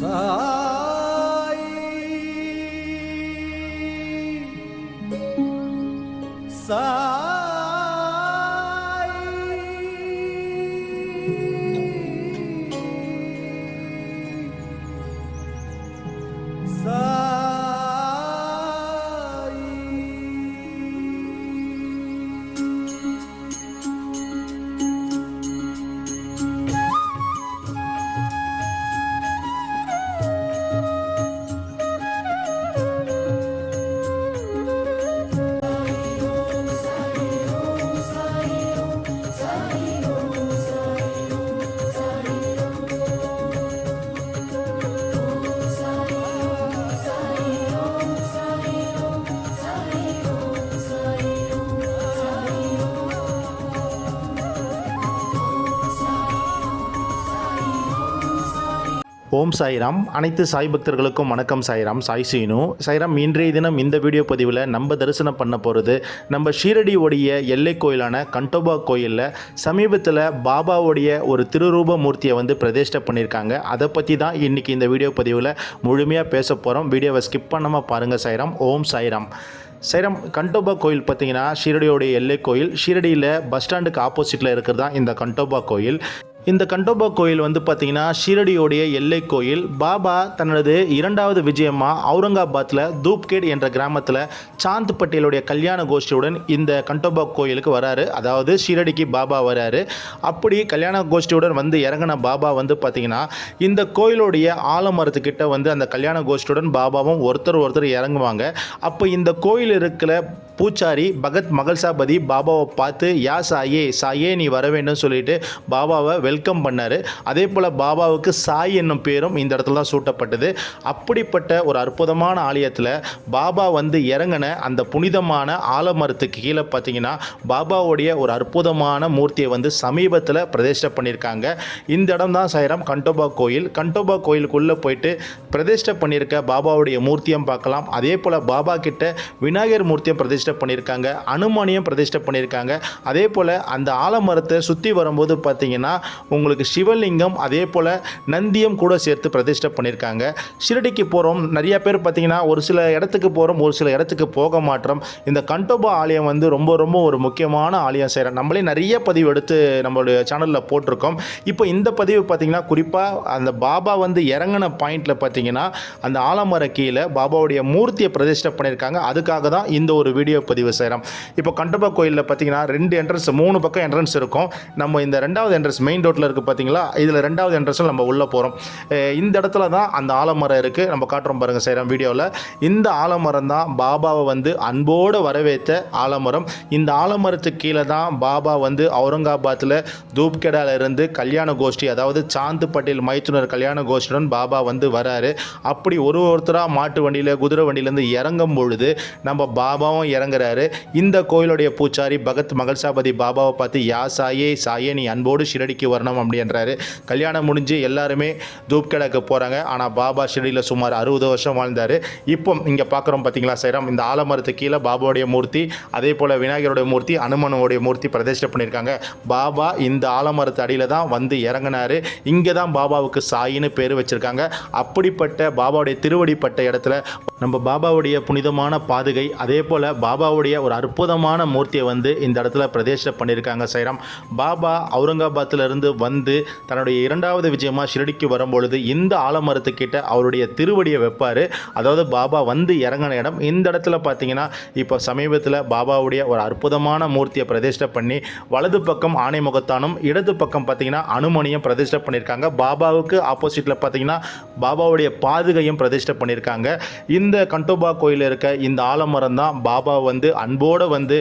三 ஓம் சாய்ராம். அனைத்து சாய் பக்தர்களுக்கும் வணக்கம் சாய்ராம். சாய் சீனு. சாய்ராம் இன்றைய தினம் இந்த வீடியோ பதிவில் நம்ம தரிசனம் பண்ண போகிறது நம்ம ஷீரடியோடைய எல்லை கோயிலான கண்டோபா கோயிலில் சமீபத்தில் பாபாவுடைய ஒரு திருரூப மூர்த்தியை வந்து பிரதிஷ்டை பண்ணியிருக்காங்க. அதை பற்றி தான் இன்றைக்கி இந்த வீடியோ பதிவில் முழுமையாக பேச போகிறோம் வீடியோவை ஸ்கிப் பண்ணாமல் பாருங்கள் சாய்ராம். ஓம் சாய்ராம். சைரம் கண்டோபா கோயில் பார்த்தீங்கன்னா ஷீரடியோடைய எல்லை கோயில். ஷீரடியில் பஸ் ஸ்டாண்டுக்கு ஆப்போசிட்டில் இருக்கிறது தான் இந்த கண்டோபா கோயில். இந்த கண்டோபா கோயில் வந்து பார்த்தீங்கன்னா ஷீரடியோடைய எல்லை கோயில். பாபா தனது இரண்டாவது விஜயமாக அவுரங்காபாத்தில் தூப்கேட் என்ற கிராமத்தில் சாந்த் பட்டேலுடைய கல்யாண கோஷ்டியுடன் இந்த கண்டோபா கோயிலுக்கு வராரு. அதாவது ஷீரடிக்கு பாபா வராரு. அப்படி கல்யாண கோஷ்டியுடன் வந்து இறங்கின பாபா வந்து பார்த்தீங்கன்னா இந்த கோயிலுடைய ஆலமரத்துக்கிட்ட வந்து அந்த கல்யாண கோஷ்டியுடன் பாபாவும் ஒருத்தர் ஒருத்தர் இறங்குவாங்க. அப்போ இந்த கோயில் இருக்கிற பூச்சாரி பகத் மகள்சாபதி பாபாவை பார்த்து யா சாயே சாயே நீ வர வேண்டும் சொல்லிட்டு பாபாவை வெல்கம் பண்ணார். அதே போல் பாபாவுக்கு சாய் என்னும் பேரும் இந்த இடத்துல தான் சூட்டப்பட்டது. அப்படிப்பட்ட ஒரு அற்புதமான ஆலயத்தில் பாபா வந்து இறங்கின அந்த புனிதமான ஆலமரத்துக்கு கீழே பார்த்தீங்கன்னா பாபாவுடைய ஒரு அற்புதமான மூர்த்தியை வந்து சமீபத்தில் பிரதிஷ்டை பண்ணியிருக்காங்க. இந்த இடம் தான் சாயிரம் கண்டோபா கோயில். கண்டோபா கோயிலுக்குள்ளே போயிட்டு பிரதிஷ்டை பண்ணியிருக்க பாபாவுடைய மூர்த்தியும் பார்க்கலாம். அதே போல் பாபா கிட்ட விநாயகர் மூர்த்தியும் பிரதிஷ்டை பண்ணியிருக்காங்க அனுமானியம் பிரதிஷ்டை பண்ணியிருக்காங்க. அதே போல் அந்த ஆலமரத்தை சுற்றி வரும்போது பார்த்தீங்கன்னா உங்களுக்கு சிவலிங்கம் அதே போல் நந்தியம் கூட சேர்த்து பிரதிஷ்டை பண்ணியிருக்காங்க. ஷிரடிக்கு போகிறோம் நிறைய பேர் பார்த்தீங்கன்னா ஒரு சில இடத்துக்கு போகிறோம் ஒரு சில இடத்துக்கு போக மாட்டோம். இந்த கண்டோபா ஆலயம் வந்து ரொம்ப ரொம்ப ஒரு முக்கியமான ஆலயம் செய்கிறோம் நம்மளே நிறைய பதிவு எடுத்து நம்மளுடைய சேனலில் போட்டிருக்கோம். இப்போ இந்த பதிவு பார்த்தீங்கன்னா குறிப்பாக அந்த பாபா வந்து இறங்கின பாயிண்டில் பார்த்தீங்கன்னா அந்த ஆலமர கீழே பாபாவுடைய மூர்த்தியை பிரதிஷ்டை பண்ணியிருக்காங்க. அதுக்காக தான் இந்த ஒரு வீடியோ பதிவு செய்கிறோம் இப்போ கண்டபா கோயிலில் பார்த்தீங்கன்னா ரெண்டு என்ட்ரன்ஸ் மூணு பக்கம் என்ட்ரன்ஸ் இருக்கும். நம்ம இந்த ரெண்டாவது என்ட்ரன்ஸ் மெயின் ரோட்டில் இருக்குது பார்த்தீங்களா இதில் ரெண்டாவது என்ட்ரன்ஸில் நம்ம உள்ளே போகிறோம் இந்த இடத்துல தான் அந்த ஆலமரம் இருக்குது நம்ம காட்டுறோம் பாருங்கள் செய்கிறோம் வீடியோவில் இந்த ஆலமரம் தான் பாபாவை வந்து அன்போடு வரவேற்ற ஆலமரம். இந்த ஆலமரத்துக்கு கீழே தான் பாபா வந்து அவுரங்காபாத்தில் தூப்கெடால இருந்து கல்யாண கோஷ்டி அதாவது சாந்து பட்டேல் மைத்துனர் கல்யாண கோஷ்டியுடன் பாபா வந்து வராரு. அப்படி ஒரு ஒருத்தராக மாட்டு வண்டியில் குதிரை வண்டியிலேருந்து இறங்கும் பொழுது நம்ம பாபாவும் இறங்க இறங்குறாரு இந்த கோயிலுடைய பூச்சாரி பகத் மகள்சாபதி பாபாவை பார்த்து யா சாயே சாயே நீ அன்போடு ஷிரடிக்கு வரணும் அப்படின்றாரு கல்யாணம் முடிஞ்சு எல்லாருமே தூப்கெடாக்கு போகிறாங்க ஆனால் பாபா ஷிரடியில் சுமார் அறுபது வருஷம் வாழ்ந்தார். இப்போ இங்கே பார்க்குறோம் பார்த்தீங்களா சைரம்? இந்த ஆலமரத்து கீழே பாபாவுடைய மூர்த்தி அதே போல் விநாயகருடைய மூர்த்தி அனுமனுடைய மூர்த்தி பிரதிஷ்டை பண்ணியிருக்காங்க. பாபா இந்த ஆலமரத்து அடியில் தான் வந்து இறங்கினார். இங்கே தான் பாபாவுக்கு சாயின்னு பேர் வச்சுருக்காங்க. அப்படிப்பட்ட பாபாவுடைய திருவடிப்பட்ட இடத்துல நம்ம பாபாவுடைய புனிதமான பாதுகை அதே போல் பாபாவுடைய ஒரு அற்புதமான மூர்த்தியை வந்து இந்த இடத்துல பிரதிஷ்டை பண்ணியிருக்காங்க சைராம். பாபா அவுரங்காபாத்தில் இருந்து வந்து தன்னுடைய இரண்டாவது விஜயமாக ஷிரடிக்கு வரும்பொழுது இந்த ஆலமரத்துக்கிட்ட அவருடைய திருவடியை வைப்பார். அதாவது பாபா வந்து இறங்கின இடம். இந்த இடத்துல பார்த்தீங்கன்னா இப்போ சமீபத்தில் பாபாவுடைய ஒரு அற்புதமான மூர்த்தியை பிரதிஷ்டை பண்ணி வலது பக்கம் ஆணை முகத்தானும் இடது பக்கம் பார்த்தீங்கன்னா அனுமனியும் பிரதிஷ்டை பண்ணியிருக்காங்க. பாபாவுக்கு ஆப்போசிட்டில் பார்த்தீங்கன்னா பாபாவுடைய பாதுகையும் பிரதிஷ்டை பண்ணியிருக்காங்க. இந்த கண்டோபா கோயிலில் இருக்க இந்த ஆலமரம் தான் பாபா வந்து அன்போடு வந்து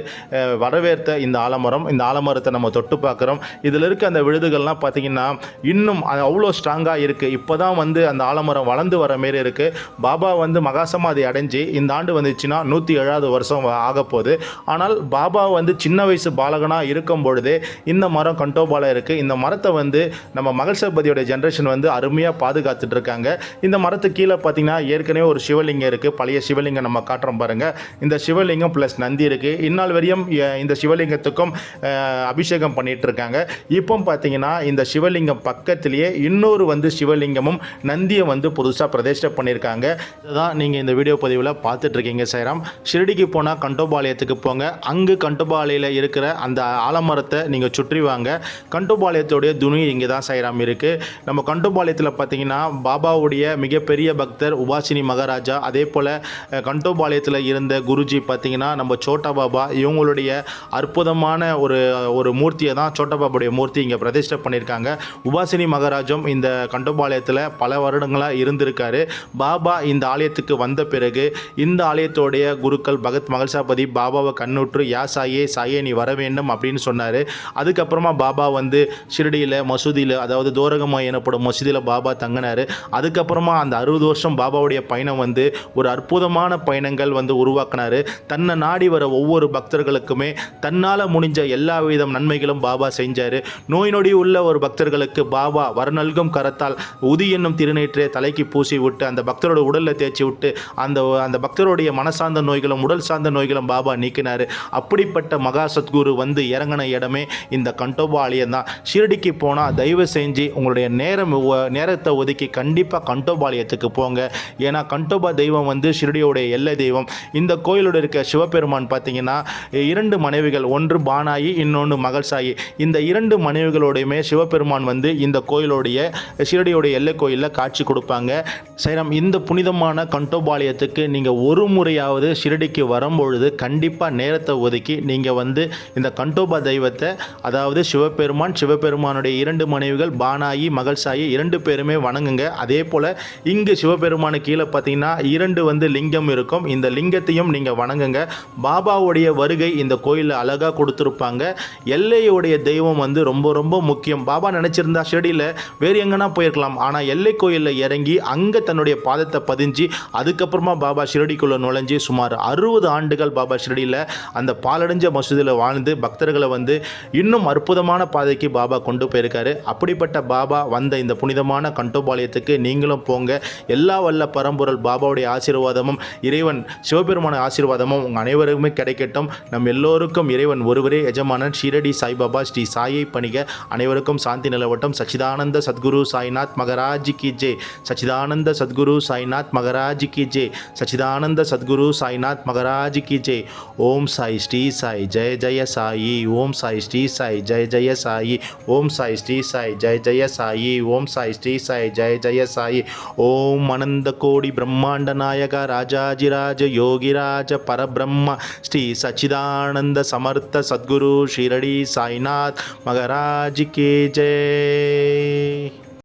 வரவேற்ற இந்த ஆலமரம். இந்த ஆலமரத்தை நம்ம தொட்டு பார்க்குறோம். இதில் இருக்க அந்த விழுதுகள்லாம் பார்த்தீங்கன்னா இன்னும் அது அவ்வளோ ஸ்ட்ராங்காக இருக்குது இப்போ தான் வந்து அந்த ஆலமரம் வளர்ந்து வர மாரி இருக்குது பாபா வந்து மகாசமாதி அடைஞ்சு இந்த ஆண்டு வந்துச்சுன்னா நூற்றி ஏழாவது வருஷம் ஆகப்போகுது போகுது. ஆனால் பாபா வந்து சின்ன வயசு பாலகனாக இருக்கும் பொழுதே இந்த மரம் கண்டோபால இருக்குது இந்த மரத்தை வந்து நம்ம மகள்சபதியோட ஜென்ரேஷன் வந்து அருமையாக பாதுகாத்துட்டு இருக்காங்க இந்த மரத்துக்கு கீழே பார்த்தீங்கன்னா ஏற்கனவே ஒரு சிவலிங்கம் இருக்குது பழைய சிவலிங்கம் நம்ம காட்டுறோம் பாருங்கள் இந்த சிவலிங்கம் சிவலிங்கம் ப்ளஸ் நந்தி இருக்குது இந்நாள் வரையும் இந்த சிவலிங்கத்துக்கும் அபிஷேகம் பண்ணிகிட்டு இருக்காங்க இப்போ பார்த்தீங்கன்னா இந்த சிவலிங்கம் பக்கத்திலேயே இன்னொரு வந்து சிவலிங்கமும் நந்தியை வந்து புதுசாக பிரதிஷ்டை பண்ணியிருக்காங்க இதுதான் நீங்கள் இந்த வீடியோ பதிவில் பார்த்துட்ருக்கீங்க சைராம். ஷிரடிக்கு போனால் கண்டோபாளையத்துக்கு போங்க. அங்கு கண்டோபாளையில் இருக்கிற அந்த ஆலமரத்தை நீங்கள் சுற்றி வாங்க. கண்டோபாளையத்துடைய துணி இங்கே தான் சைராம் இருக்குது நம்ம கண்டோபாளையத்தில் பார்த்தீங்கன்னா பாபாவுடைய மிகப்பெரிய பக்தர் உபாசினி மகாராஜா. அதே போல் கண்டோபாளையத்தில் இருந்த குருஜி பார்த்தீங்கன்னா நம்ம சோட்டா பாபா இவங்களுடைய அற்புதமான ஒரு ஒரு மூர்த்தியை தான் சோட்டா பாபாவுடைய மூர்த்தி இங்கே பிரதிஷ்டை பண்ணியிருக்காங்க. உபாசினி மகாராஜும் இந்த கண்டபாளையத்தில் பல வருடங்களாக இருந்திருக்காரு. பாபா இந்த ஆலயத்துக்கு வந்த பிறகு இந்த ஆலயத்தோடைய குருக்கள் பகத் மகள்சாபதி பாபாவை கண்ணுற்று யா சாயே சாயே நீ வர வேண்டும் அப்படின்னு சொன்னார். அதுக்கப்புறமா பாபா வந்து ஷிரடியில் மசூதியில் அதாவது தோரகமா எனப்படும் மசூதியில் பாபா தங்கினார். அதுக்கப்புறமா அந்த அறுபது வருஷம் பாபாவுடைய பயணம் வந்து ஒரு அற்புதமான பயணங்கள் வந்து உருவாக்கினார். தன் தன்னை நாடி வர ஒவ்வொரு பக்தர்களுக்குமே தன்னால் முடிஞ்ச எல்லா விதம் நன்மைகளும் பாபா செஞ்சார். நோய் நொடி உள்ள ஒரு பக்தர்களுக்கு பாபா வரநல்கும் கரத்தால் உதி என்னும் திருநீற்றை தலைக்கு பூசி விட்டு அந்த பக்தரோட உடலில் தேய்ச்சி விட்டு அந்த அந்த பக்தருடைய மனசார்ந்த நோய்களும் உடல் சார்ந்த நோய்களும் பாபா நீக்கினார். அப்படிப்பட்ட மகா சத்குரு வந்து இறங்கின இடமே இந்த கண்டோபா ஆலயம் தான். ஷிரடிக்கு போனால் தயவு செஞ்சு உங்களுடைய நேரம் நேரத்தை ஒதுக்கி கண்டிப்பாக கண்டோபாலயத்துக்கு போங்க. ஏன்னா கண்டோபா தெய்வம் வந்து ஷிரடியோடைய எல்லை தெய்வம். இந்த கோயிலோட இருக்க சிவபெருமான் பார்த்தீங்கன்னா இரண்டு மனைவிகள் ஒன்று பானாயி இன்னொன்று மகள்சாயி. இந்த இரண்டு மனைவிகளோடையுமே சிவபெருமான் வந்து இந்த கோயிலோடைய ஷிரடியோடைய எல்லை கோயிலில் காட்சி கொடுப்பாங்க. சைரம் இந்த புனிதமான கண்டோபாளையத்துக்கு நீங்கள் ஒரு முறையாவது ஷிரடிக்கு வரும்பொழுது கண்டிப்பாக நேரத்தை ஒதுக்கி நீங்கள் வந்து இந்த கண்டோபா தெய்வத்தை அதாவது சிவபெருமான் சிவபெருமானுடைய இரண்டு மனைவிகள் பானாயி மகள்சாயி இரண்டு பேருமே வணங்குங்க. அதே போல் இங்கு சிவபெருமானு கீழே பார்த்தீங்கன்னா இரண்டு வந்து லிங்கம் இருக்கும். இந்த லிங்கத்தையும் நீங்கள் வணங்குங்க. பாபாவுடைய வருகை இந்த கோயிலில் அழகாக கொடுத்துருப்பாங்க. எல்லையுடைய தெய்வம் வந்து ரொம்ப ரொம்ப முக்கியம். பாபா நினச்சிருந்தா ஷெடியில் வேறு எங்கன்னா போயிருக்கலாம். ஆனால் எல்லை கோயிலில் இறங்கி அங்கே தன்னுடைய பாதத்தை பதிஞ்சு அதுக்கப்புறமா பாபா ஷிரடிக்குள்ளே நுழைஞ்சு சுமார் அறுபது ஆண்டுகள் பாபா ஷிரடியில் அந்த பாலடைஞ்ச மசூதியில் வாழ்ந்து பக்தர்களை வந்து இன்னும் அற்புதமான பாதைக்கு பாபா கொண்டு போயிருக்காரு. அப்படிப்பட்ட பாபா வந்த இந்த புனிதமான கண்டோபாளையத்துக்கு நீங்களும் போங்க. எல்லா வல்ல பரம்பொருள் பாபாவுடைய ஆசீர்வாதமும் இறைவன் சிவபெருமான ஆசீர்வாதமும் உங்கள் அனைவருக்குமே கிடைக்கட்டும். நம் எல்லோருக்கும் இறைவன் ஒருவரே எஜமானன் ஷீரடி சாய்பாபா ஸ்ரீ சாயை பணிக. அனைவருக்கும் சாந்தி நிலவட்டும். சச்சிதானந்த சத்குரு சாய்நாத் மகராஜ் கி ஜே. சச்சிதானந்த சத்குரு சாய்நாத் மகராஜ் கி ஜே. சச்சிதானந்த சத்குரு சாய்நாத் மகராஜ் கி ஜே. ஓம் சாய் ஸ்ரீ சாய் ஜெய ஜெய சாயி. ஓம் சாய் ஸ்ரீ சாய் ஜெய ஜெய சாயி. ஓம் சாய் ஸ்ரீ சாய் ஜெய ஜெய சாயி. ஓம் சாய் ஸ்ரீ சாய் ஜெய ஜெய சாயி. ஓம் அனந்த கோடி பிரம்மாண்ட நாயக ராஜாஜிராஜ யோகிராஜ பரபிரம்ம ஸ்ரீ சச்சிதானந்த சமர்த்த சத்குரு ஷிரடி சாய்நாத் மகராஜ் கே ஜெய்